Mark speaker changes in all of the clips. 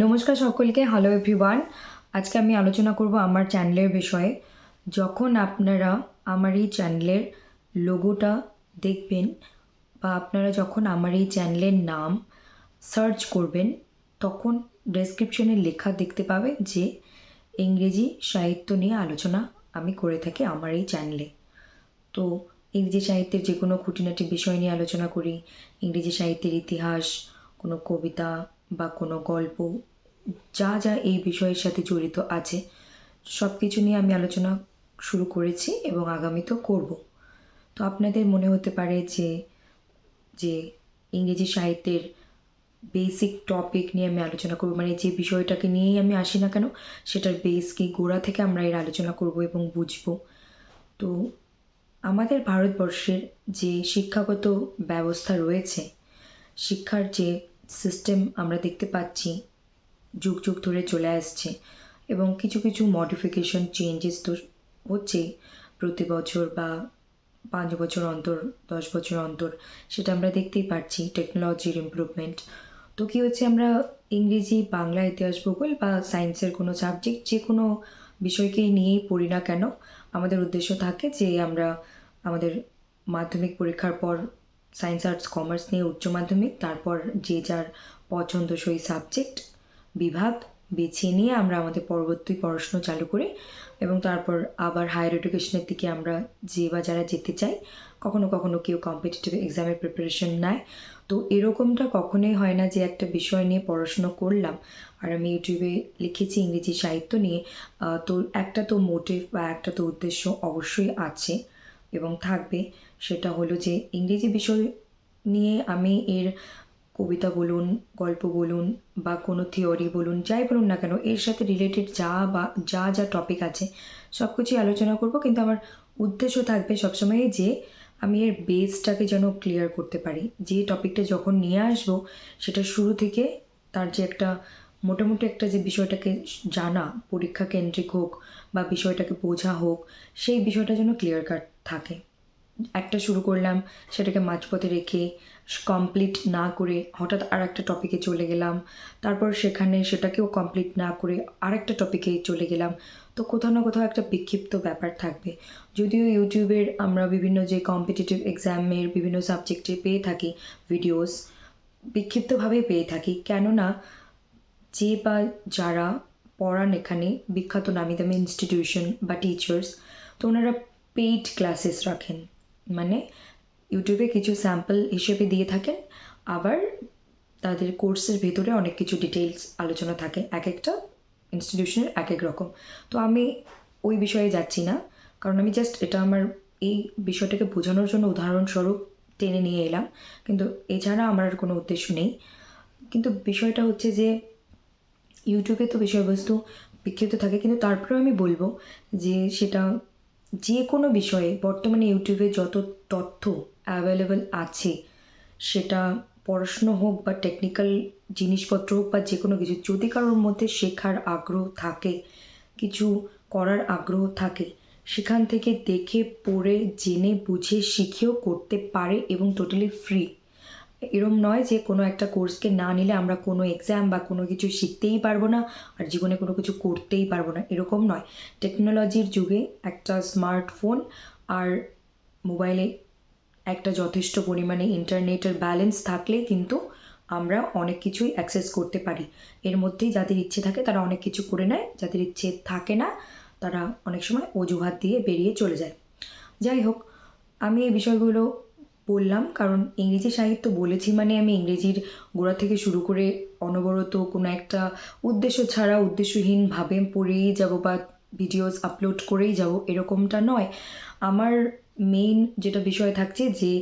Speaker 1: নমস্কার সকলকে hello everyone আজকে আমি আলোচনা করব আমার চ্যানেলের বিষয়ে। যখন আপনারা আমার এই চ্যানেলের লোগোটা দেখবেন বা আপনারা যখন আমার এই চ্যানেলের নাম সার্চ করবেন, তখন ডেসক্রিপশনে লেখা দেখতে পাবেন যে ইংরেজি সাহিত্য নিয়ে আলোচনা আমি করে থাকি আমার এই চ্যানেলে তো ইংরেজি সাহিত্যের যে কোনো খুঁটিনাটি বিষয় নিয়ে আলোচনা করি, ইংরেজি সাহিত্যের ইতিহাস, কোনো কবিতা বা কোনো গল্প, যা যা এই বিষয়ের সাথে জড়িত আছে সব কিছু নিয়ে আমি আলোচনা শুরু করেছি এবং আগামীতেও করব। তো আপনাদের মনে হতে পারে যে যে ইংরেজি সাহিত্যের বেসিক টপিক নিয়ে আমি আলোচনা করব মানে যে বিষয়টাকে নিয়েই আমি আসি না কেন, সেটার বেস কি গোড়া থেকে আমরা এর আলোচনা করব এবং বুঝব। তো আমাদের ভারতবর্ষের যে শিক্ষাগত ব্যবস্থা রয়েছে, শিক্ষার যে সিস্টেম আমরা দেখতে পাচ্ছি যুগ যুগ ধরে চলে আসছে এবং কিছু কিছু মডিফিকেশন চেঞ্জেস তো হচ্ছেই প্রতি বছর বা পাঁচ বছর অন্তর, দশ বছর অন্তর সেটা আমরা দেখতেই পাচ্ছি টেকনোলজির ইমপ্রুভমেন্ট তো কী হচ্ছে আমরা ইংরেজি, বাংলা, ইতিহাস, ভূগোল বা সায়েন্সের কোনো সাবজেক্ট যে কোনো বিষয়কেই নিয়েই পড়ি না কেন, আমাদের উদ্দেশ্য থাকে যে আমরা আমাদের মাধ্যমিক পরীক্ষার পর সায়েন্স আর্টস কমার্স নিয়ে উচ্চ মাধ্যমিক, তারপর যে যার পছন্দসই সাবজেক্ট বিভাগ, বেছে নিয়ে আমরা আমাদের পরবর্তী পড়াশুনো চালু করি এবং তারপর আবার হায়ার এডুকেশনের দিকে আমরা যে বা যারা যেতে চাই কখনো কখনো কেউ কম্পিটিটিভ এক্সামের প্রিপারেশন নেয়। তো এরকমটা কখনোই হয় না যে একটা বিষয় নিয়ে পড়াশুনো করলাম আর আমি ইউটিউবে লিখেছি ইংরেজি সাহিত্য নিয়ে তো একটা তো মোটিভ বা একটা তো উদ্দেশ্য অবশ্যই আছে। এবং থাকবে, সেটা হলো যে ইংরেজি বিষয় নিয়ে আমি এর কবিতা বলুন, গল্প বলুন বা কোনো থিওরি বলুন, যাই বলুন না কেন, এর সাথে রিলেটেড যা বা, যা যা টপিক আছে সব কিছুই আলোচনা করব। কিন্তু আমার উদ্দেশ্য থাকবে সবসময় যে আমি এর বেসটাকে যেন ক্লিয়ার করতে পারি। যে টপিকটা যখন নিয়ে আসব, সেটা শুরু থেকে তার যে একটা মোটামুটি একটা যে বিষয়টাকে জানা, পরীক্ষা কেন্দ্রিক হোক বা বিষয়টাকে বোঝা হোক, সেই বিষয়টা যেন ক্লিয়ার কাট থাকে। একটা শুরু করলাম, সেটাকে মাঝপথে রেখে কমপ্লিট না করে হঠাৎ আর একটা টপিকে চলে গেলাম। তারপর সেখানে সেটাকেও কমপ্লিট না করে আরেকটা টপিকে চলে গেলাম। তো কোথাও না কোথাও একটা বিক্ষিপ্ত ব্যাপার থাকবে। যদিও ইউটিউবের আমরা বিভিন্ন যে কম্পিটিটিভ এক্সামের বিভিন্ন সাবজেক্টে পেয়ে থাকি ভিডিওস বিক্ষিপ্তভাবে পেয়ে থাকি, কেননা যে বা যারা পড়ান এখানে, বিখ্যাত নামি দামি ইনস্টিটিউশন বা টিচার্স তো ওনারা পেইড ক্লাসেস রাখেন। মানে ইউটিউবে কিছু স্যাম্পল হিসেবে দিয়ে থাকেন। আবার তাদের কোর্সের ভেতরে অনেক কিছু ডিটেলস আলোচনা থাকে। এক একটা ইনস্টিটিউশনের এক এক রকম। তো আমি ওই বিষয়ে যাচ্ছি না। কারণ আমি জাস্ট এটা আমার এই বিষয়টাকে বোঝানোর জন্য উদাহরণস্বরূপ টেনে নিয়ে এলাম। কিন্তু এছাড়া আমার আর কোনো উদ্দেশ্য নেই। কিন্তু বিষয়টা হচ্ছে যে ইউটিউবে তো বিষয়বস্তু বিক্ষিপ্ত থাকে। কিন্তু তারপরেও আমি বলব যে সেটা যে কোনো বিষয়ে বর্তমানে ইউটিউবে যত তথ্য অ্যাভেলেবেল আছে, সেটা পড়াশুনো হোক বা টেকনিক্যাল জিনিসপত্র হোক বা যে কোনো কিছু, যদি কারোর মধ্যে শেখার আগ্রহ থাকে, কিছু করার আগ্রহ থাকে, সেখান থেকে দেখে, পড়ে, জেনে, বুঝে, শিখেও করতে পারে এবং টোটালি ফ্রি এরম নয় যে কোনো একটা কোর্সকে না নিলে আমরা কোনো এক্সাম বা কোনো কিছু শিখতেই পারব না আর জীবনে কোনো কিছু করতেই পারব না। এরকম নয়। টেকনোলজির যুগে একটা স্মার্টফোন আর মোবাইলে একটা যথেষ্ট পরিমাণে ইন্টারনেটের ব্যালেন্স থাকলে কিন্তু আমরা অনেক কিছুই অ্যাক্সেস করতে পারি। এর মধ্যেই যাদের ইচ্ছে থাকে তারা অনেক কিছু করে নেয়, যাদের ইচ্ছে থাকে না তারা অনেক সময় অজুহাত দিয়ে বেরিয়ে চলে যায়। যাই হোক, আমি এই বিষয়গুলো বললাম, কারণ ইংরেজি সাহিত্য বলেছি মানে আমি ইংরেজির গোড়া থেকে শুরু করে অনবরত কোনো একটা উদ্দেশ্য ছাড়া উদ্দেশ্যহীনভাবে পড়েই যাব বা ভিডিওস আপলোড করেই যাব এরকমটা নয়। আমার মেইন যেটা বিষয় থাকছে যে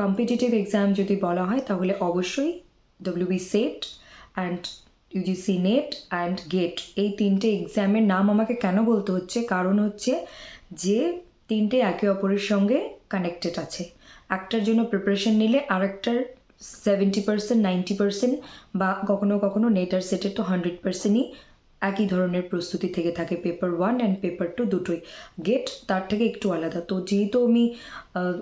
Speaker 1: কম্পিটিটিভ এক্সাম যদি বলা হয় তাহলে অবশ্যই WB SET and UGC NET and GATE এই তিনটে এক্সামের নাম আমাকে কেন বলতে হচ্ছে? কারণ হচ্ছে যে তিনটে একে অপরের সঙ্গে কানেক্টেড আছে। একটার জন্য প্রিপারেশন নিলে আরেকটার সেভেন্টি পার্সেন্ট নাইনটি পার্সেন্ট বা কখনো কখনো নেটার সেটের তো হান্ড্রেড পার্সেন্টই একই ধরনের প্রস্তুতি থেকে থাকে। Paper one and paper two দুটোই। গেট তার থেকে একটু আলাদা। তো যেহেতু আমি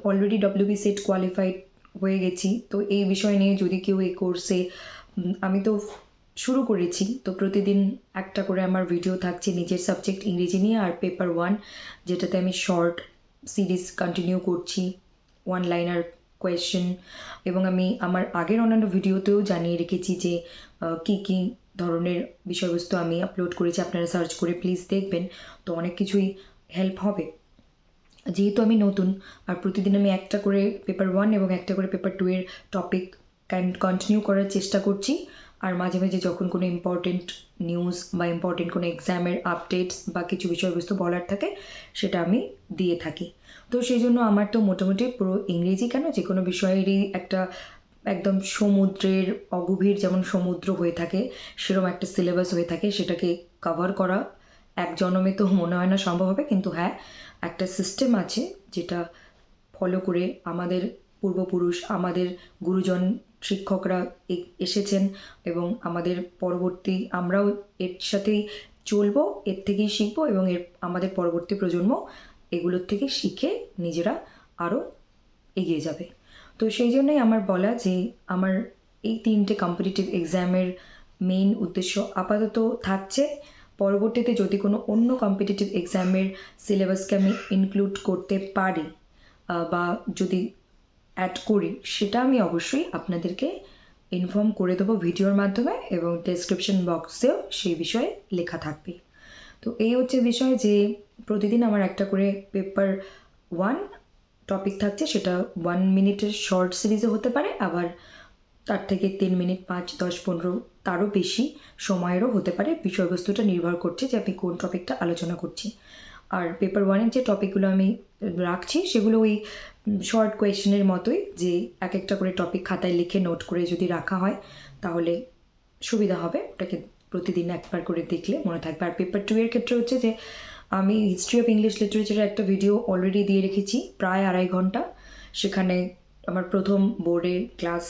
Speaker 1: অলরেডি ডব্লিউবি সেট কোয়ালিফাইড হয়ে গেছি, তো এই বিষয় নিয়ে যদি কেউ এই কোর্সে আমি তো শুরু করেছি, তো প্রতিদিন একটা করে আমার ভিডিও থাকছে নিজের সাবজেক্ট ইংরেজি নিয়ে আর পেপার ওয়ান যেটাতে আমি শর্ট সিরিজ কন্টিনিউ করছি। ওয়ান লাইনার কোয়েশ্চেন এবং আমি আমার আগের অন্যান্য ভিডিওতেও জানিয়ে রেখেছি যে কী কী ধরনের বিষয়বস্তু আমি আপলোড করেছি, আপনারা সার্চ করে প্লিজ দেখবেন। তো অনেক কিছুই হেল্প হবে। যেহেতু আমি নতুন, আর প্রতিদিন আমি একটা করে পেপার ওয়ান এবং একটা করে পেপার টু এর টপিক কন্টিনিউ করার চেষ্টা করছি আর মাঝে মাঝে যখন কোনো ইম্পর্টেন্ট নিউজ বা ইম্পর্টেন্ট কোনো এক্সামের আপডেটস বা কিছু বিষয়বস্তু বলার থাকে, সেটা আমি দিয়ে থাকি। তো সেই জন্য আমার তো মোটামুটি পুরো ইংরেজি কেন? যে কোনো বিষয়েরই একটা একদম সমুদ্রের অগভীর যেমন সমুদ্র হয়ে থাকে, সেরকম একটা সিলেবাস হয়ে থাকে, সেটাকে কভার করা। এক জনমে তো মনে হয় না সম্ভব হবে, কিন্তু হ্যাঁ একটা সিস্টেম আছে যেটা ফলো করে আমাদের পূর্বপুরুষ, আমাদের গুরুজন শিক্ষকরা এসেছেন এবং আমাদের পরবর্তী আমরাও এর সাথেই চলবো, এর থেকেই শিখব এবং এর, আমাদের পরবর্তী প্রজন্ম এগুলোর থেকে শিখে নিজেরা আরও এগিয়ে যাবে। তো সেই জন্যই আমার বলা যে আমার এই তিনটে কম্পিটিটিভ এক্সামের মেইন উদ্দেশ্য আপাতত থাকছে। পরবর্তীতে যদি কোনো অন্য কম্পিটিটিভ এক্সামের সিলেবাসকে আমি ইনক্লুড করতে পারি বা যদি অ্যাড করি, সেটা আমি অবশ্যই আপনাদেরকে ইনফর্ম করে দেবো ভিডিওর মাধ্যমে এবং ডেসক্রিপশন বক্সেও সেই বিষয়ে লেখা থাকবে। তো এই হচ্ছে বিষয় যে প্রতিদিন আমার একটা করে পেপার ওয়ান টপিক থাকছে, সেটা ওয়ান মিনিটের শর্ট সিরিজও হতে পারে, আবার তার থেকে তিন মিনিট পাঁচ, দশ, পনেরো, তারও বেশি সময়েরও হতে পারে। বিষয়বস্তুটা নির্ভর করছে যে আমি কোন টপিকটা আলোচনা করছি আর পেপার ওয়ানের যে টপিকগুলো আমি রাখছি, সেগুলো ওই শর্ট কোয়েশ্চেনের মতোই, যে এক একটা করে টপিক খাতায় লিখে নোট করে যদি রাখা হয়, তাহলে সুবিধা হবে। ওটাকে প্রতিদিন একবার করে দেখলে মনে থাকবে। আর পেপার টু এর ক্ষেত্রে হচ্ছে যে, আমি হিস্ট্রি অফ ইংলিশ লিটারেচারের একটা ভিডিও অলরেডি দিয়ে রেখেছি, প্রায় আড়াই ঘণ্টা। সেখানে আমার প্রথম বোর্ডের ক্লাস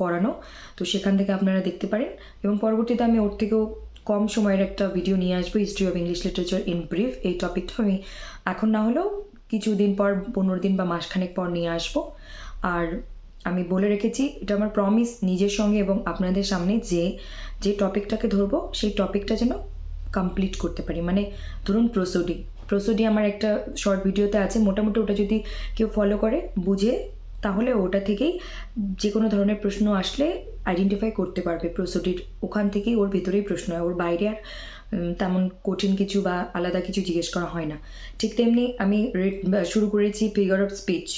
Speaker 1: করানো, তো সেখান থেকে আপনারা দেখতে পারেন। এবং পরবর্তীতে আমি ওর থেকেও কম সময়ের একটা ভিডিও নিয়ে আসব history of English literature in brief এই টপিকটা আমি এখন না হলেও কিছুদিন পর, পনেরো দিন বা মাসখানেক পর নিয়ে আসব। আর আমি বলে রেখেছি, এটা আমার প্রমিস নিজের সঙ্গে এবং আপনাদের সামনে যে যে টপিকটাকে ধরবো, সেই টপিকটা যেন কমপ্লিট করতে পারি। মানে ধরুন প্রসোডি প্রসোডি আমার একটা শর্ট ভিডিওতে আছে, মোটামুটি ওটা যদি কেউ ফলো করে, বুঝে তাহলে ওটা থেকেই যে কোনো ধরনের প্রশ্ন আসলে আইডেন্টিফাই করতে পারবে। প্রসোডির ওখান থেকেই ওর ভেতরেই প্রশ্ন হয়। ওর বাইরে আর তেমন কঠিন কিছু বা আলাদা কিছু জিজ্ঞেস করা হয় না। ঠিক তেমনি আমি শুরু করেছি ফিগার অফ স্পিচ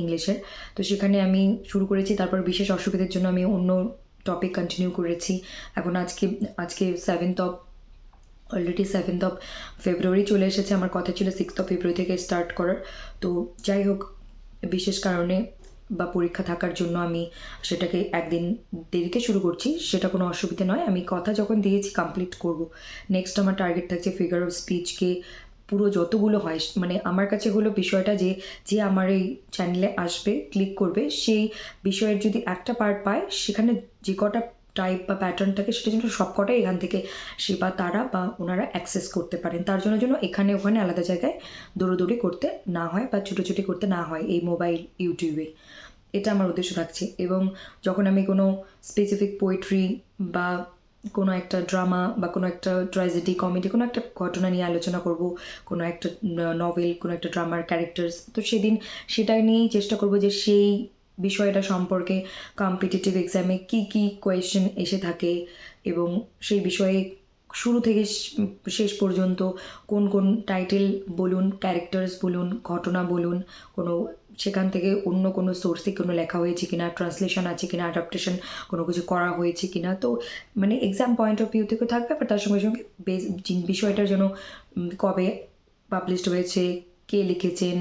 Speaker 1: ইংলিশের। তো সেখানে আমি শুরু করেছি, তারপর বিশেষ অসুবিধার জন্য আমি অন্য টপিক কন্টিনিউ করেছি। এখন আজকে আজকে seventh of already seventh of February চলে এসেছে। আমার কথা ছিল সিক্সথ অফ ফেব্রুয়ারি থেকে স্টার্ট করার। তো যাই হোক, বিশেষ কারণে বা পরীক্ষা থাকার জন্য আমি সেটাকে একদিন দেরিতে শুরু করছি, সেটা কোনো অসুবিধে নয়। আমি কথা যখন দিয়েছি কমপ্লিট করব। নেক্সট আমার টার্গেট থাকছে ফিগার অফ স্পিচকে পুরো যতগুলো হয় মানে আমার কাছে হলো বিষয়টা যে যে আমার এই চ্যানেলে আসবে ক্লিক করবে, সেই বিষয়ের যদি একটা পার্ট পায়, সেখানে যে কটা টাইপ বা প্যাটার্ন থাকে, সেটা যেন সবকটাই এখান থেকে সে বা তারা বা ওনারা অ্যাক্সেস করতে পারেন। তার জন্য যেন এখানে ওখানে আলাদা জায়গায় দৌড়োদৌড়ি করতে না হয় বা ছুটোছুটি করতে না হয় এই মোবাইল ইউটিউবে এটা আমার উদ্দেশ্য থাকছে এবং যখন আমি কোনো স্পেসিফিক পোয়েট্রি বা কোনো একটা ড্রামা বা কোনো একটা ট্র্যাজেডি কমেডি কোনো একটা ঘটনা নিয়ে আলোচনা করব, কোনো একটা নভেল কোনো একটা ড্রামার ক্যারেক্টার্স তো সেদিন সেটা নিয়েই চেষ্টা করব যে সেই বিষয়টা সম্পর্কে কম্পিটিটিভ এক্সামে কী কী কোয়েশ্চেন এসে থাকে এবং সেই বিষয়ে শুরু থেকে শেষ পর্যন্ত কোন কোন টাইটেল বলুন ক্যারেক্টার্স বলুন, ঘটনা বলুন, কোনো, সেখান থেকে অন্য কোনো সোর্সে কোনো লেখা হয়েছে কিনা ট্রান্সলেশন আছে কিনা অ্যাডাপ্টেশন কোনো কিছু করা হয়েছে কিনা, তো মানে এক্সাম পয়েন্ট অফ ভিউ থেকেও থাকবে বা তার সঙ্গে সঙ্গে বিষয়টার জন্য কবে পাবলিশড হয়েছে, কে লিখেছেন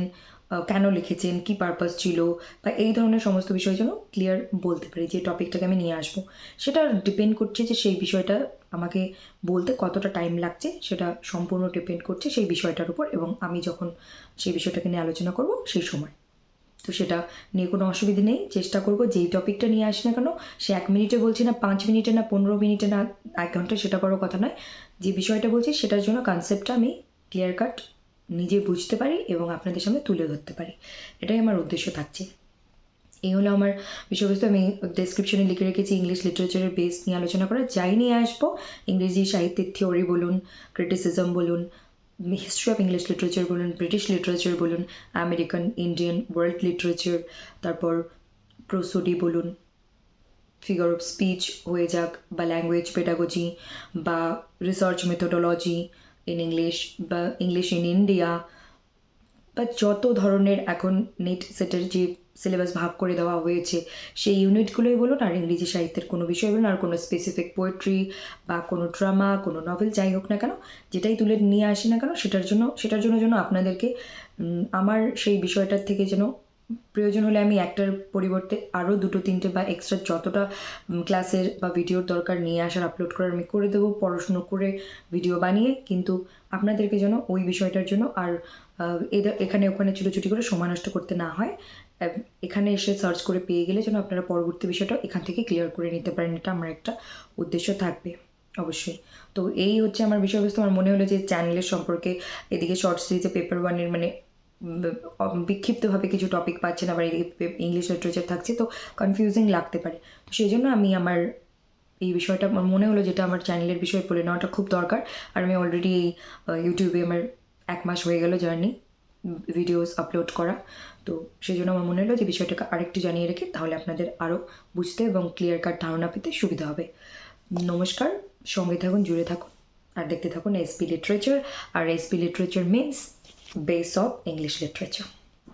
Speaker 1: কেন লিখেছেন, কী পারপাস ছিল, বা এই ধরনের সমস্ত বিষয় যেন ক্লিয়ার বলতে পারি, যে টপিকটাকে আমি নিয়ে আসব। সেটা ডিপেন্ড করছে যে সেই বিষয়টা আমাকে বলতে কতটা টাইম লাগছে, সেটা সম্পূর্ণ ডিপেন্ড করছে সেই বিষয়টার উপর, এবং আমি যখন সেই বিষয়টাকে নিয়ে আলোচনা করব সেই সময়। তো সেটা নিয়ে কোনো অসুবিধে নেই, চেষ্টা করব যেই টপিকটা নিয়ে আসি না কেন, সে এক মিনিটে বলছি না, পাঁচ মিনিটে না, পনেরো মিনিটে না, এক ঘণ্টা, সেটা বড় কথা নয়। যে বিষয়টা বলছি, সেটার জন্য কনসেপ্টটা আমি ক্লিয়ার কাট নিজে বুঝতে পারি এবং আপনাদের সামনে তুলে ধরতে পারি। এটাই আমার উদ্দেশ্য থাকছে। এই হলো আমার বিষয়বস্তু। আমি ডেসক্রিপশনে লিখে রেখেছি ইংলিশ লিটারেচারের বেস নিয়ে আলোচনা করা। যাই নিয়ে আসব, ইংরেজি সাহিত্যের থিওরি বলুন ক্রিটিসিজম বলুন হিস্ট্রি অফ ইংলিশ লিটারেচার বলুন ব্রিটিশ লিটারেচার বলুন আমেরিকান ইন্ডিয়ান ওয়ার্ল্ড লিটারেচার তারপর প্রসোডি বলুন ফিগার অফ স্পিচ হয়ে যাক বা ল্যাঙ্গুয়েজ পেডাগোজি বা রিসার্চ মেথোডোলজি ইন ইংলিশ বা ইংলিশ ইন ইন্ডিয়া বা যত ধরনের এখন নেট সেটের যে সিলেবাস ভাগ করে দেওয়া হয়েছে, সেই ইউনিটগুলোই বলুন আর ইংরেজি সাহিত্যের কোনো বিষয় বলুন আর কোনো স্পেসিফিক পোয়েট্রি বা কোনো ড্রামা কোনো নভেল যাই হোক না কেন, যেটাই তুলে নিয়ে আসি না কেন, সেটার জন্য সেটার জন্য যেন আপনাদেরকে আমার সেই বিষয়টার থেকে যেন প্রয়োজন হলে আমি একটার পরিবর্তে আরও দুটো, তিনটে বা এক্সট্রা যতটা ক্লাসের বা ভিডিওর দরকার নিয়ে আসার আপলোড করার আমি করে দেবো, পড়াশুনো করে ভিডিও বানিয়ে। কিন্তু আপনাদেরকে যেন ওই বিষয়টার জন্য আর এখানে ওখানে ছুটোছুটি করে সময় নষ্ট করতে না হয় এখানে এসে সার্চ করে পেয়ে গেলে যেন আপনারা পরবর্তী বিষয়টা এখান থেকে ক্লিয়ার করে নিতে পারেন। এটা আমার একটা উদ্দেশ্য থাকবে, অবশ্যই। তো এই হচ্ছে আমার বিষয়বস্তু। আমার মনে হলো যে চ্যানেলের সম্পর্কে এদিকে শর্ট সিরিজে পেপার ওয়ানের মানে বিক্ষিপ্তভাবে কিছু টপিক পাচ্ছেন আবার ইংলিশ লিটারেচার থাকছে, তো কনফিউজিং লাগতে পারে। তো সেই জন্য আমি আমার এই বিষয়টা, আমার মনে হলো যেটা আমার চ্যানেলের বিষয়ে বলে নেওয়াটা খুব দরকার। আর আমি অলরেডি এই ইউটিউবে আমার এক মাস হয়ে গেল জার্নি ভিডিওস আপলোড করা। তো সেই জন্য আমার মনে হলো যে বিষয়টাকে আরেকটু জানিয়ে রেখে তাহলে আপনাদের আরও বুঝতে এবং ক্লিয়ার কাট ধারণা পেতে সুবিধা হবে। নমস্কার, সঙ্গে থাকুন, জুড়ে থাকুন, আর দেখতে থাকুন SP literature R SP literature means base of English literature